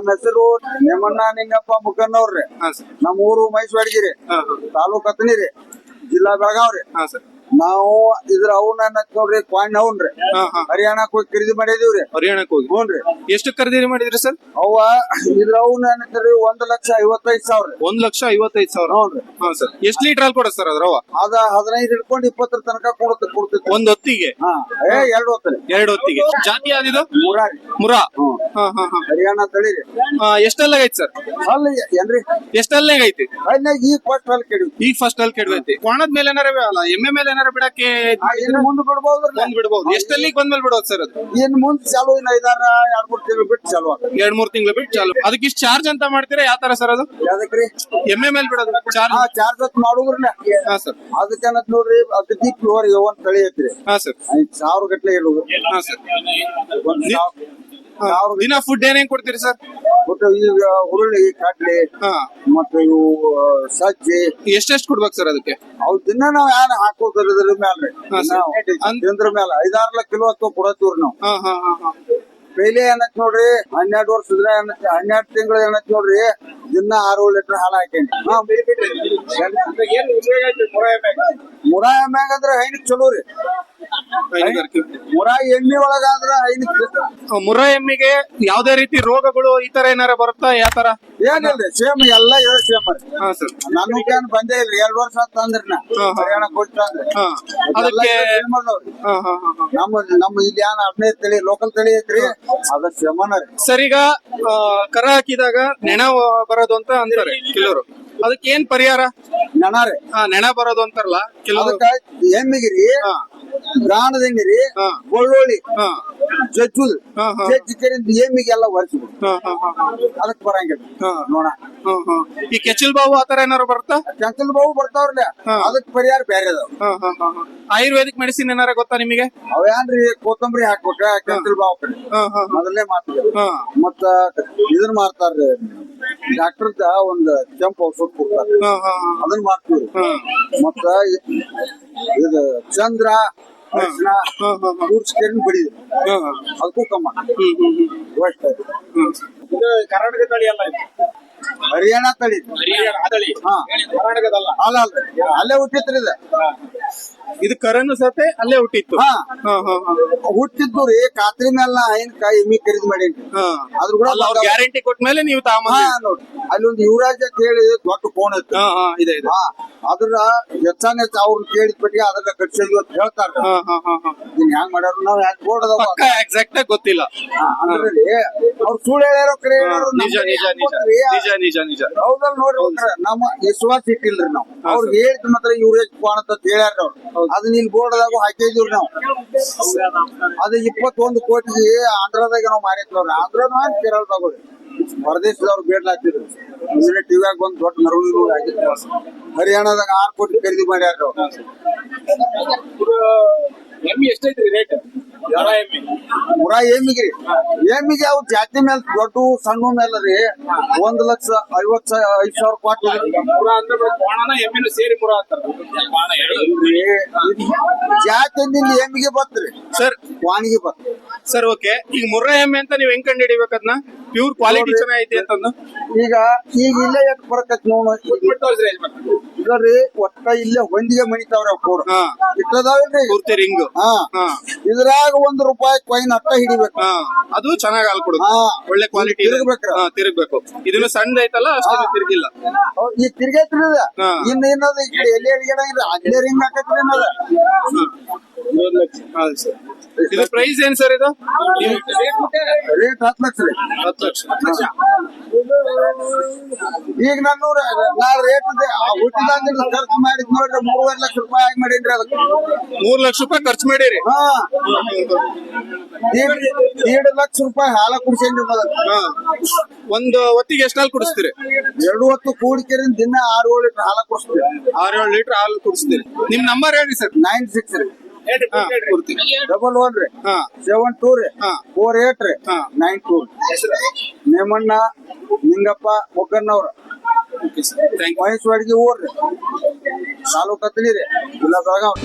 ನಮ್ಮ ಹೆಸರು ಹೇಮಣ್ಣ ನಿಂಗಪ್ಪ ಮುಖನ್ನವ್ರಿ ನಮ್ಮ ಊರು ಮೈಸೂರು ಅಡಗಿರಿ. ತಾಲೂಕ್ ಹತ್ತನಿ ರೀ. ಜಿಲ್ಲಾ ಬೆಳಗಾವ್ರಿ ಹಾ ಸರ್. ನಾವು ಇದ್ರ ಅವನ್ನ ನೋಡ್ರಿ ಕ್ವಾಣ್ ಅವನ್ರಿ. ಹಾ ಹಾ. ಹರಿಯಾಣಕ್ ಹೋಗಿ ಖರೀದಿ ಮಾಡಿದೀವ್ರಿ. ಹರಿಯಾಣಕ್ ಹೋಗಿ. ಹ್ಞೂನ್ರಿ. ಎಷ್ಟು ಖರೀದಿ ಮಾಡಿದ್ರಿ ಸರ್? ಅವ ಇದ್ರ ಅವ್ನ ಏನಂತಾರೆ ಒಂದ್ ಲಕ್ಷ ಐವತ್ತೈದ್ ಸಾವಿರ. ಒಂದ್ ಲಕ್ಷ ಐವತ್ತೈದು ಸಾವಿರ. ಹ್ಞೂನ್ರಿ. ಹಾ ಸರ್. ಎಷ್ಟು ಲೀಟರ್ ಹಾಲು ಕೊಡ ಸರ್ ಅದ್ರವ ಅದ ಹದಿನೈದು ಹಿಡ್ಕೊಂಡು ಇಪ್ಪತ್ತರ ತನಕ ಕೊಡುತ್ತೆ ಕೊಡ್ತೈತಿ ಒಂದ್ ಹೊತ್ತಿಗೆ? ಹಾ ಏ ಎರಡು ಹೊತ್ತರಿ ಎರಡು ಹೊತ್ತಿಗೆ. ಜಾತಿ ಯಾವ್ದಿದು? ಮುರಾರಿ. ಮುರಾ. ಹಾ ಹಾ ಹಾ. ಹರಿಯಾಣ ತಳಿ. ರೀ ಹಾ ಎಷ್ಟೆಲ್ಲ ಐತಿ ಸರ್? ಅಲ್ಲಿ ಏನ್ರಿ? ಎಷ್ಟೆಲ್ಲ ಐತಿ ಅದ್ನಾಗ ಈಗ ಫಸ್ಟ್ ಅಲ್ಲಿ ಕೆಡಿ ಈಗ ಫಸ್ಟ್ ಅಲ್ಲಿ ಕೆಡವೈತಿ ಕೋಣದ ಮೇಲೆ ಏನಾರ ಅಲ್ಲ ಎಮ್ಮೆ ಮೇಲೆ ಏನಾರ ಬಿಡಕ್ಕೆ ಇನ್ನು ಮುಂದೆ ಬಿಡ್ಬೋದ್ರಿ ಬಂದ್ ಬಿಡ್ಬೋದು. ಎಷ್ಟಲ್ಲಿಗೆ ಬಂದ್ಮೇಲೆ ಬಿಡೋದು ಸರ್ ಅದು? ಇನ್ ಮುಂದ್ ಚಾಲು ಇನ್ ಐದಾರ ಎರಡ್ ಮೂರ್ ತಿಂಗಳು ಬಿಟ್ಟು ಚಾಲು ಆಗ ಎರಡ್ ಮೂರ್ ತಿಂಗಳು ಬಿಟ್ಟು ಚಾಲು. ಅದಕ್ಕೆ ಇಷ್ಟು ಚಾರ್ಜ್ ಅಂತ ಮಾಡ್ತೀರಾ? ಯಾವ ತರ ಸರ್ ಅದು? ಯಾವ್ದಕ್ರಿ ಎಮ್ಮೆ ಮೇಲೆ ಬಿಡೋದು ಚಾರ್ಜ್ ಹಾ ಚಾರ್ಜ್ ಹೊತ್ತು ಮಾಡುದ್ರಲ್ಲ. ಹಾ ಸರ್. ಅದಕ್ಕೇನತ್ ನೋಡ್ರಿ ಅದಕ್ಕೆ ಪ್ಯೂರ್ ಒಂದ್ ತಳಿ ಐತ್ರಿ. ಹಾ ಸರ್. ಐದ್ ಸಾವಿರ ಗಟ್ಲೆ ಇಡುದು ಹಾ ಸರ್. ಒಂದ್ ಸಾವಿರ. ದಿನ ಫುಡ್ ಏನೇನ್ ಕೊಡ್ತೀರಿ ಸರ್ ಒಟ್ಟು ಈಗ ಹುರುಳಿ ಕಡ್ಲಿ ಹಾ. ಮತ್ತೆ ಇವು ಆ, ಸಜ್ಜಿ. ಎಷ್ಟೆಷ್ಟು ಕೊಡ್ಬೇಕು ಸರ್ ಅದಕ್ಕೆ? ಅವ್ ದಿನ ನಾವ್ ಏನ್ ಹಾಕೋದ್ರ ಮೇಲೆ ಹಾ, ಸರ್. ಅನ್- ತಿಂದ್ರ ಮ್ಯಾಲ ಐದಾರ್ಲ ಕಿಲೋ ಅಥವಾ ಕೊಡತ್ತೀವ್ರಿ ನಾವು. ಹಾ ಹಾ ಹಾ ಹಾ. ಪೈಲೆ ಏನತ್ ನೋಡ್ರಿ ಹನ್ನೆರಡು ವರ್ಷದ ಏನತ್ ಹನ್ನೆರಡು ತಿಂಗಳ ಏನತ್ ನೋಡ್ರಿ ದಿನ ಆರು ಲೀಟರ್ ಹಾಲು ಹಾಕೇನಿ. ಮುರಾಯ ಮ್ಯಾಗ ಅಂದ್ರೆ ಹೈನಿಕ್ ಚಲೋ ರೀ. ಮುರಾ ಎಮ್ಮಿ ಒಳಗಾದ್ರ ಆ, ಮುರ್ರಾ ಎಮ್ಮಿಗೆ ಯಾವ್ದೇ ರೀತಿ ರೋಗಗಳು ಈ ತರ ಏನಾರ ಬರುತ್ತಾ? ಯಾವ ತರ? ಏನಿಲ್ರಿ ಸೇಮ್ ಎಲ್ಲ ಸೇಮ್ ಹಾ ಸರ್ ನಾನು ಏನ್ ಬಂದೇ ಇಲ್ರಿ ಎರಡ್ ವರ್ಷ ಆತ್ ಅಂದ್ರಿ ನಾ. ಹರಿಯಾಣ ಹಾ. ಅದಕ್ಕೆ ಹಾ ಹಾ ಹಾ ಹಾ. ನಮ್ಮ ನಮ್ಮ ಇಲ್ಲಿ ಏನ್ ಹದಿನೈದು ತಳಿ ಲೋಕಲ್ ತಳಿ ಐತ್ರಿ ಅದ ಶಮನ ರೀ ಸರ್ ಈಗ ಆ, ಕರ ಹಾಕಿದಾಗ ನೆಣ ಬರೋದು ಅಂತ ಅಂತಾರೆ ಕೆಲವರು ಅದಕ್ಕೆ ಏನ್ ಪರಿಹಾರ? ನೆನಾರೆ ರೀ. ನೆಣ ಬರೋದು ಅಂತಾರಲ್ಲ ಕೆಲವರು ಅದಕ್ಕ ಎಮ್ಮಿಗಿರಿ ಹಾ. ಗಾಣದಂಗಿ ರೀ ಹಾ. ಬೆಳ್ಳುಳ್ಳಿ ಹಾ ಜಜ್ಜುದು ಹಾ, ಏಮಿಗೆಲ್ಲ ಒರೆಸ್ಬಿಡು ಹಾ ಹಾ ಹಾ ಹಾ ಅದಕ್ ಬರಂಗಿಲ್ಲ. ನೋಡ. ಈ ಕೆಚಲ್ ಬಾವು ಆತರ ಏನಾರು ಬರುತ್ತಾ ಕೆಚಲ್ ಬಾವು ಬರ್ತಾವ್ರಲ್ಲ ಅದಕ್ಕೆ ಅದಕ್ ಪರಿಹಾರ ಬೇರೆ ಅದಾವ. ಆಯುರ್ವೇದಿಕ್ ಮೆಡಿಸಿನ್ ಏನಾರ ಗೊತ್ತಾ ನಿಮಗೆ ಅವೇನ್ರಿ ಕೊತ್ತಂಬರಿ ಹಾಕ್ಬೇಕ ಕೆಚಲ್ ಬಾವು ಕಡೆ. ಮೊದಲನೇ ಮಾತು ಹಾ. ಮತ್ತ ಇದನ್ನ ಮಾಡ್ತಾರ್ರಿ ಡಾಕ್ಟರ್ ಒಂದ್ ಕೆಂಪು ಔಷಧ ಕೊಡ್ತಾರ. ಅದನ್ನ ಮಾಡ್ತೀವಿ. ಮತ್ತ ಇದು ಚಂದ್ರ ಅರಿಶಿನ. ಕೂರ್ಸ್ಕೊಂಡು ಬಿಡಿದ್ವಿ. ಅದಕ್ಕೂ ಕಮ್ಮ. ಹ್ಮ್. ಕರ್ನಾಟಕ ತಳಿ ಅಲ್ಲ ಇದು. ಹರಿಯಾಣ ತಳಿ. ಹರಿಯಾಣ ತಳಿ. ಹಾ. ಕರ್ನಾಟಕದಲ್ಲ? ಅಲ್ಲ ಅಲ್ಲ. ಅಲ್ಲೇ ಹುಟ್ಟಿತ್ರಿ ಇದು ಇದು ಕರನು ಸತೆ ಅಲ್ಲೇ ಹುಟ್ಟಿತ್ತು. ಹಾ. ಹಾ, ಹಾ, ಹಾ. ಹುಟ್ಟಿದ್ದು ರೀ ಕಾತ್ರಿ ಮೇಲ ಹೈನ್ಕಾಯಿ ಎಮ್ಮಿ ಖರೀದಿ ಮಾಡೇನಿ. ಹಾ. ಅದ್ರ ಕೂಡ ಅಲ್ಲ ಅವ್ರು ಗ್ಯಾರಂಟಿ ಕೊಟ್ಮೇಲೆ ನೀವು ಹಾ ತಗೊಂಬಂದ್ರಿ ನೋಡ್ರಿ ಅಲ್ಲಿ ಒಂದು ಯುವರಾಜ್ ಅಂತ ಹೇಳಿ ದೊಡ್ಡ ಫೋನ್ ಇತ್ತು. ಹಾ ಹಾ ಇದೆ ಇದೆ. ಹಾ. ಅದ್ರ ಹೆಚ್ಚಾನ ಹೆಚ್ಚು ಅವ್ರನ್ನ ಕೇಳಿದ ಪಟ್ಟಿಗೆ ಅದನ್ನ ಕಟ್ಸಿದ್ವಿ ಅಂತ ಹೇಳ್ತಾರ. ಹಾ ಹಾ ಹಾ ಹಾ. ಇದನ್ನ ಹೆಂಗ್ ಮಾಡ್ಯಾರ ನಾವ್ ಹೆಂಗ್ ಬೋರ್ಡ್ ಅದಾವ? ಪಕ್ಕ ಎಕ್ಸಾಕ್ಟ್ ಆಗಿ ಗೊತ್ತಿಲ್ಲ. ಅದ್ರಲ್ಲಿ ಅವ್ರು ಸುಳ್ಳು ಹೇಳ್ಯಾರೋ ಕರೆ ಹೇಳ್ಯಾರೋ ನಿಜ ನಮ್ಗೆ ನಿಜ ಹೆಂಗ್ ನಿಜ. ಗೊತ್ತ್ರಿ? ನಿಜ ನಿಜ ನಿಜ. ಹೌದಲ್ ನೋಡ್ರಿ ಒಂಥರ. ನಮ್ಮ ವಿಶ್ವಾಸ ಇಟ್ಟಿಲ್ರಿ ನಾವು. ಅವ್ರು ಹೇಳಿದ ಮಾತ್ರ ಇವ್ರ ಕೋಣ ಅಂತ ಹೇಳ್ಯಾರ ಅವ್ರು. ಅದನ್ನ ಇಲ್ಲಿ ಬೋರ್ಡ್ ದಾಗ ಹಾಕಿದ್ವಿ ನಾವು. ಅದು ಇಪ್ಪತ್ತೊಂದು ಕೋಟಿ ಆಂಧ್ರದಾಗ ನಾವು ಮಾರಿದ್ವಿ ಆಂಧ್ರನ ಕೇರಳ ತಗೋರಿ ಹೊರದೇಶದವ್ರು ಬೇಡ್ಲಾಗ್ತಿದ್ರು ಮುಂದಿನ ಟಿವಿಯಾಗ ಬಂದು ದೊಡ್ಡ ಮೆರವಣಿಗೆ ಆಗಿತ್ತು. ಹರಿಯಾಣದಾಗ ಆರು ಕೋಟಿ ಖರೀದಿ ಮಾಡ್ಯಾರ ಎಮ್ಮಿ ಎಷ್ಟೈತ್ರಿ ರೇಟ್ ಮುರಾ ಏಮಿಗ್ರಿ ಏಮಿಗೆ ಅವು ಜಾತಿ ಮೇಲೆ ದೊಡ್ಡ ಸಣ್ಣ ಮೇಲೆ ರೀ. ಒಂದ್ ಲಕ್ಷ ಐವತ್ ಐದ್ ಸಾವಿರ ಕೊಟ್ಟು ಮುರ ಅಂದ್ರೆ ಸೇರಿ ಮುರ ಅಂತಾರ ಬಾಣ ಹೇಳಿ ಜಾತಿ ಏಮಿಗೆ ಬತ್ರಿ ಸರ್. ವಾಣಿಗೆ ಬತ್ ಸರ್ ಓಕೆ. ಈಗ ಮುರ್ರಾ ಎಮ್ಮೆ ಅಂತ ನೀವು ಹೆಂಗ್ ಕಂಡು ಹಿಡಿಬೇಕದ್ನ ಪ್ಯೂರ್ ಕ್ವಾಲಿಟಿ ಚೆನ್ನಾಗೈತಿ ಅಂತಂದು? ಈಗ ಈಗ ಇಲ್ಲೇ ಎಟ್ ಬರಕತ್ ನೋಡು? ಬಿಟ್ಟು ಈಗ ರೀ ಒಟ್ಟ ಇಲ್ಲೇ ಹೊಂದಿಗೆ ಮಣಿತಾವ್ರಿ ಇಟ್ಟದಾವಿಲ್ರಿ ಪೂರ್ತಿ ರಿಂಗ್. ಹಾ. ಹಾ. ಇದ್ರಾಗ ಒಂದ್ ರೂಪಾಯಿ ಕೊಯ್ನ್ ಅಟ್ಟ ಹಿಡಿಬೇಕು. ಹಾ. ಅದು ಚೆನ್ನಾಗ್ ಹಾಲ್ ಕೊಡುತ್ತೆ. ಹಾ. ಒಳ್ಳೆ ಕ್ವಾಲಿಟಿ ತಿರುಗ್ಬೇಕು. ಹಾ ಸಣ್ಣ ಐತಲ್ಲ ಅಷ್ಟು ತಿರುಗಿಲ್ಲ. ಈಗ ಈ ತಿರ್ಗೈತ್ರಿ ಇನ್ನ ಏನದ ಈ ಕಡೆ ಎಲ್ಲಿ ಅಡಿಗೆ ಅಲ್ಲೇ ರಿಂಗ್ ಹಾಕತ್ರಿ ಏನದ ಇದು ಪ್ರೈಸ್ ಏನ್ ಸರ್ ಇದು? ರೇಟ್ ಹತ್ತು ಲಕ್ಷ ರೀ. ಈಗ ನಾನು ನಾ ರೇಟ್ ಹುಟ್ಟಿದ ಖರ್ಚು ಮಾಡಿದ್ ನೋಡ್ರಿ ಮೂರುವರೆ ಲಕ್ಷ ರೂಪಾಯಿ ಆಗಿ ಮಾಡೀನ್ರಿ ಅದಕ್ಕೆ. ಮೂರ್ ಲಕ್ಷ ರೂಪಾಯಿ ಖರ್ಚು ಮಾಡಿರಿ? ಹಾ. ದೀಡ್ ಲಕ್ಷ ರೂಪಾಯಿ ಹಾಲ ಕುಡಿಸಿ ಮೊದಲು. ಹಾ. ಒಂದು ಹೊತ್ತಿಗೆ ಎಷ್ಟು ಹಾಲು ಕುಡಿಸ್ತೀರಿ? ಎರಡು ಹೊತ್ತು ಕೂಡಿಕೆರಿ ದಿನ ಆರು ಏಳು ಲೀಟರ್ ಹಾಲ ಕುಡಿಸ್ತೀರಿ ಆರು ಏಳು ಲೀಟರ್ ಹಾಲು ಕುಡಿಸ್ತೀರಿ. ನಿಮ್ ನಂಬರ್ ಹೇಳಿ ಸರ್. ನೈನ್ ಸಿಕ್ಸ್ ರೀ. ಡಬಲ್ ಒನ್ ರೀ. ಸೆವೆನ್ ಟೂ ರೀ. ಫೋರ್ ಏಟ್ ರೀ. ನೈನ್ ಟೂ ನೇಮಣ್ಣ ನಿಂಗಪ್ಪ ಒಗ್ಗಣ್ಣವ್ರ ಮಹೇಶ್ವಾಡಿಗೆ ಊರ್ರಿ ತಾಲೂಕ್ ಹತ್ತನಿ ರೀ. ಜಿಲ್ಲಾ ಬೆಳಗಾವ್.